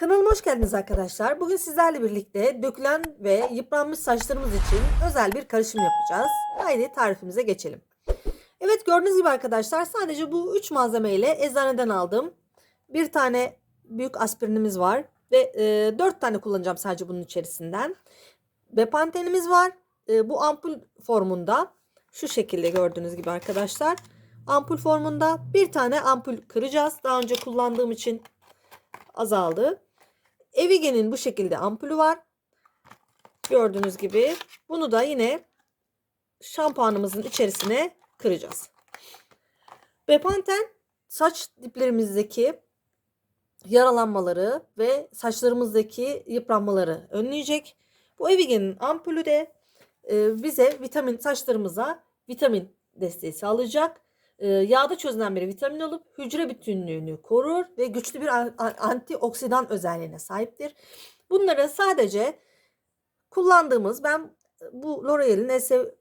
Hoş geldiniz arkadaşlar. Bugün sizlerle birlikte dökülen ve yıpranmış saçlarımız için özel bir karışım yapacağız. Haydi tarifimize geçelim. Evet gördüğünüz gibi arkadaşlar sadece bu 3 malzeme ile eczaneden aldım. Bir tane büyük aspirinimiz var ve e, 4 tane kullanacağım sadece bunun içerisinden. Bepantenimiz var. E, bu ampul formunda şu şekilde gördüğünüz gibi arkadaşlar. Ampul formunda bir tane ampul kıracağız. Daha önce kullandığım için azaldı. Evige'nin bu şekilde ampulü var. Gördüğünüz gibi. Bunu da yine şampuanımızın içerisine kıracağız. Bepanten saç diplerimizdeki yaralanmaları ve saçlarımızdaki yıpranmaları önleyecek. Bu Evige'nin ampulü de e, bize vitamin saçlarımıza vitamin desteği sağlayacak. E, yağda çözünen bir vitamin olup hücre bütünlüğünü korur ve güçlü bir an- an- antioksidan özelliğine sahiptir. Bunları sadece kullandığımız ben bu L'Oreal'in ESE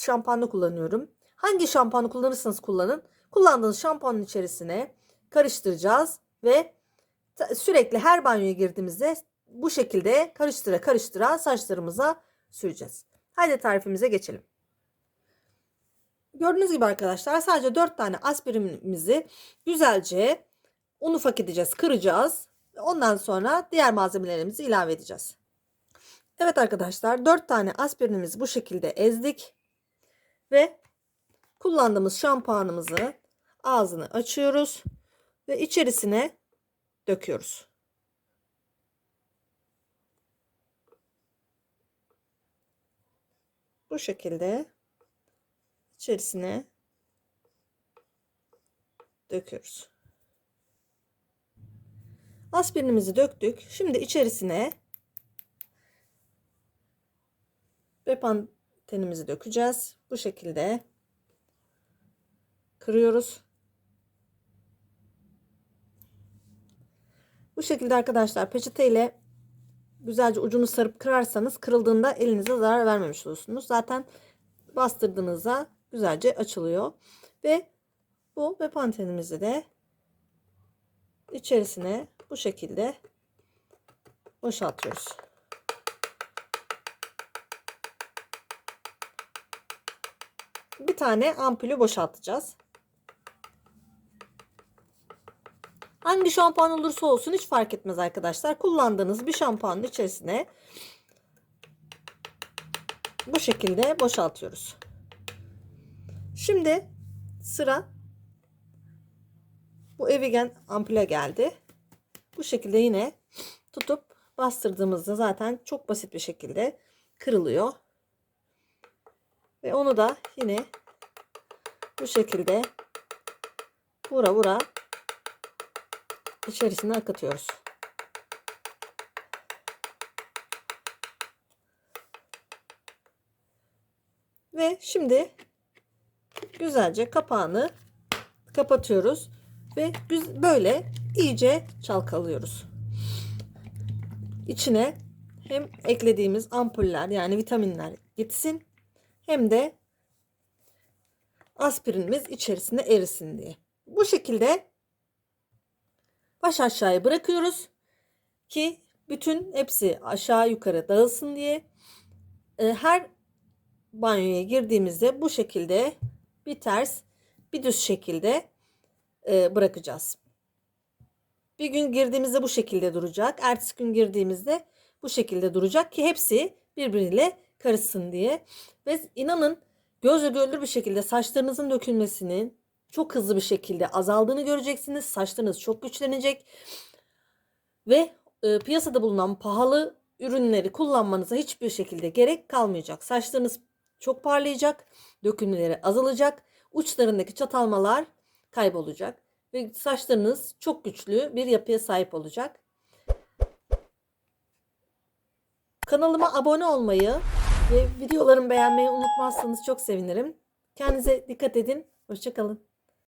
şampuanını kullanıyorum. Hangi şampuanı kullanırsanız kullanın. Kullandığınız şampuanın içerisine karıştıracağız ve sürekli her banyoya girdiğimizde bu şekilde karıştıra karıştıra saçlarımıza süreceğiz. Haydi tarifimize geçelim. Gördüğünüz gibi arkadaşlar sadece 4 tane aspirinimizi güzelce un ufak edeceğiz, kıracağız. Ondan sonra diğer malzemelerimizi ilave edeceğiz. Evet arkadaşlar 4 tane aspirinimizi bu şekilde ezdik. Ve kullandığımız şampuanımızı ağzını açıyoruz ve içerisine döküyoruz. Bu şekilde içerisine döküyoruz. Aspirinimizi döktük. Şimdi içerisine bepantenimizi dökeceğiz. Bu şekilde kırıyoruz. Bu şekilde arkadaşlar peçeteyle güzelce ucunu sarıp kırarsanız kırıldığında elinize zarar vermemiş olursunuz. Zaten bastırdığınızda güzelce açılıyor. Ve bu bepantenimizi de içerisine bu şekilde boşaltıyoruz. Bir tane ampulü boşaltacağız. Hangi şampuan olursa olsun hiç fark etmez arkadaşlar. Kullandığınız bir şampuanın içerisine bu şekilde boşaltıyoruz. Şimdi sıra bu Evigen ampule geldi. Bu şekilde yine tutup bastırdığımızda zaten çok basit bir şekilde kırılıyor. Ve onu da yine bu şekilde vura vura içerisine akıtıyoruz. Ve şimdi güzelce kapağını kapatıyoruz ve böyle iyice çalkalıyoruz. İçine hem eklediğimiz ampuller yani vitaminler gitsin hem de aspirinimiz içerisine erisin diye. Bu şekilde baş aşağıya bırakıyoruz ki bütün hepsi aşağı yukarı dağılsın diye. Ee, Her banyoya girdiğimizde bu şekilde bir ters bir düz şekilde e, bırakacağız. Bir gün girdiğimizde bu şekilde duracak. Ertesi gün girdiğimizde bu şekilde duracak ki hepsi birbiriyle karışsın diye. Ve inanın gözle görülür bir şekilde saçlarınızın dökülmesinin çok hızlı bir şekilde azaldığını göreceksiniz. Saçlarınız çok güçlenecek. Ve e, piyasada bulunan pahalı ürünleri kullanmanıza hiçbir şekilde gerek kalmayacak. Saçlarınız çok parlayacak, dökülmeleri azalacak, uçlarındaki çatalmalar kaybolacak ve saçlarınız çok güçlü bir yapıya sahip olacak. Kanalıma abone olmayı ve videolarımı beğenmeyi unutmazsanız çok sevinirim. Kendinize dikkat edin. Hoşçakalın.